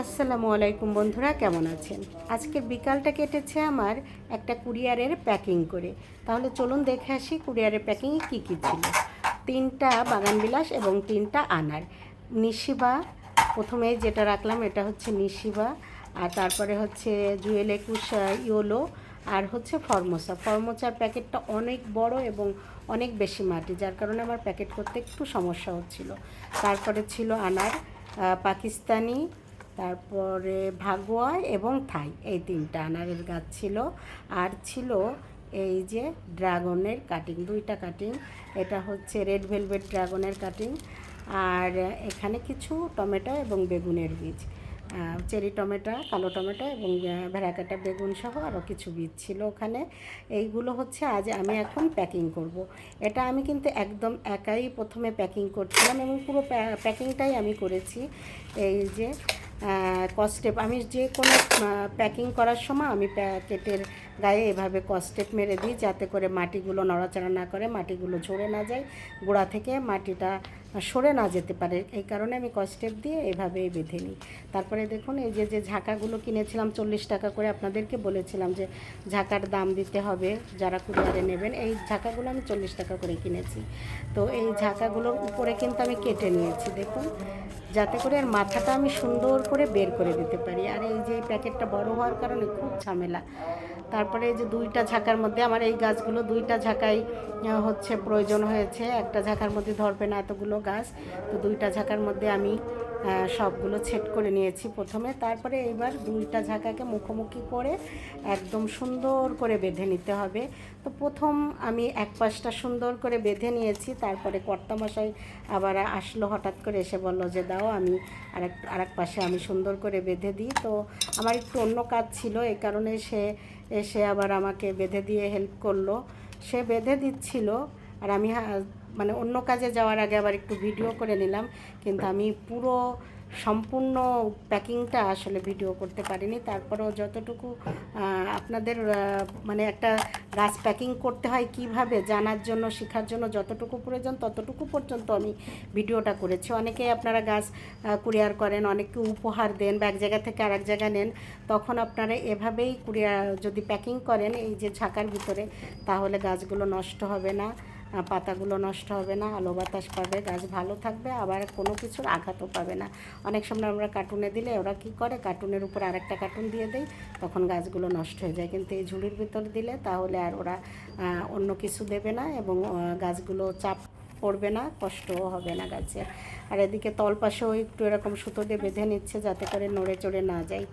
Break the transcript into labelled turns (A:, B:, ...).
A: আসসালামু আলাইকুম বন্ধুরা, কেমন আছেন? আজকের বিকালটা কেটেছে আমার একটা কুরিয়ারের প্যাকিং করে। তাহলে চলুন দেখে আসি কুরিয়ারের প্যাকিংয়ে কী কী ছিল। তিনটা বাগানবিলাস এবং তিনটা আনার। নিশিবা, প্রথমে যেটা রাখলাম এটা হচ্ছে নিশিবা, আর তারপরে হচ্ছে জুয়েল একুশ ইয়োলো, আর হচ্ছে ফর্মোসা। ফরমোসার প্যাকেটটা অনেক বড় এবং অনেক বেশি মাটি, যার কারণে আমার প্যাকেট করতে একটু সমস্যা হচ্ছিল। তারপরে ছিল আনার পাকিস্তানি তারপরে ভাগোয়া এবং থাই, এই তিনটা আনারের গাছ ছিল। আর ছিল এই যে ড্রাগনের কাটিং, দুইটা কাটিং। এটা হচ্ছে রেড ভেলভেট ড্রাগনের কাটিং। আর এখানে কিছু টমেটো এবং বেগুনের বীজ। চেরি টমেটো, কালো টমেটো এবং ভেড়াকাটা বেগুন সহ আরও কিছু বীজ ছিল ওখানে। এইগুলো হচ্ছে আজ আমি এখন প্যাকিং করব। এটা আমি কিন্তু একদম একাই প্রথমে প্যাকিং করছিলাম এবং পুরো প্যাকিংটাই আমি করেছি। এই যে কস্টেপ আমি যে কোনো প্যাকিং করার সময় আমি প্যাকেটের গায়ে এভাবে কস্টেপ মেরে দিই, যাতে করে মাটিগুলো নড়াচড়া না করে, মাটিগুলো ঝরে না যায়, গোড়া থেকে মাটিটা সরে না যেতে পারে। এই কারণে আমি কস্টেপ দিয়ে এভাবেই বেঁধে নিই। তারপরে দেখুন, এই যে যে ঝাঁকাগুলো কিনেছিলাম, চল্লিশ টাকা করে আপনাদেরকে বলেছিলাম যে, ঝাঁকার দাম দিতে হবে, যারা কুরিয়ারে নেবেন, এই ঝাঁকাগুলো আমি চল্লিশ টাকা করে কিনেছি। তো এই ঝাঁকাগুলোর উপরে কিন্তু আমি কেটে নিয়েছি, দেখুন। যাতে করে আর মাথাটা আমি সুন্দর করে বের করে দিতে পারি। আর এই যে প্যাকেটটা বড় হওয়ার কারণে খুব ঝামেলা। তারপরে এই যে দুইটা ঝাঁকার মধ্যে আমার এই গাছগুলো দুইটা ঝাঁকাই হচ্ছে প্রয়োজন হয়েছে। একটা ঝাঁকার মধ্যে ধরবে না এতগুলো গাছ। তো দুইটা ঝাঁকার মধ্যে আমি সবগুলো ছেট করে নিয়েছি প্রথমে। তারপরে এইবার দুইটা ঝাঁকাকে মুখোমুখি করে একদম সুন্দর করে বেঁধে নিতে হবে। তো প্রথম আমি এক পাশটা সুন্দর করে বেঁধে নিয়েছি, তারপরে কর্তামশাই আবার আসলো হঠাৎ করে এসে বলল যে, দাও আমি আরেক আরেক পাশে আমি সুন্দর করে বেঁধে দিই। তো আমার একটু অন্য কাজ ছিল এই কারণে সে এসে আবার আমাকে বেঁধে দিয়ে হেল্প করল। সে বেঁধে দিচ্ছিল আর আমি মানে অন্য কাজে যাওয়ার আগে আবার একটু ভিডিও করে নিলাম। কিন্তু আমি পুরো সম্পূর্ণ প্যাকিংটা আসলে ভিডিও করতে পারিনি। তারপরেও যতটুকু আপনাদের মানে একটা গাছ প্যাকিং করতে হয় কীভাবে জানার জন্য, শেখার জন্য যতটুকু প্রয়োজন ততটুকু পর্যন্ত আমি ভিডিওটা করেছি। অনেকেই আপনারা গাছ কুরিয়ার করেন, অনেককে উপহার দেন বা এক জায়গা থেকে আরেক জায়গায় নেন, তখন আপনারা এভাবেই কুরিয়ার যদি প্যাকিং করেন এই যে ঝাঁকার ভিতরে, তাহলে গাছগুলো নষ্ট হবে না। পাতাগুলো নষ্ট হবে না, আলো বাতাস পাবে, গাছ ভালো থাকবে, আবার কোনো কিছুর আঘাতও পাবে না। অনেক সময় আমরা কার্টুনে দিলে ওরা কি করে? কার্টুনের উপর আরেকটা কার্টুন দিয়ে দেয়, তখন গাছগুলো নষ্ট হয়ে যায়। কিন্তু এই ঝুড়ির ভিতর দিলে তাহলে আর ওরা অন্য কিছু দেবে না এবং গাছগুলো চাপ পড়বে না, কষ্টও হবে না গাছের। আর এদিকে তলপাশেও একটু এরকম সুতো দিয়ে বেঁধে নিচ্ছে যাতে করে নড়ে চড়ে না যায়।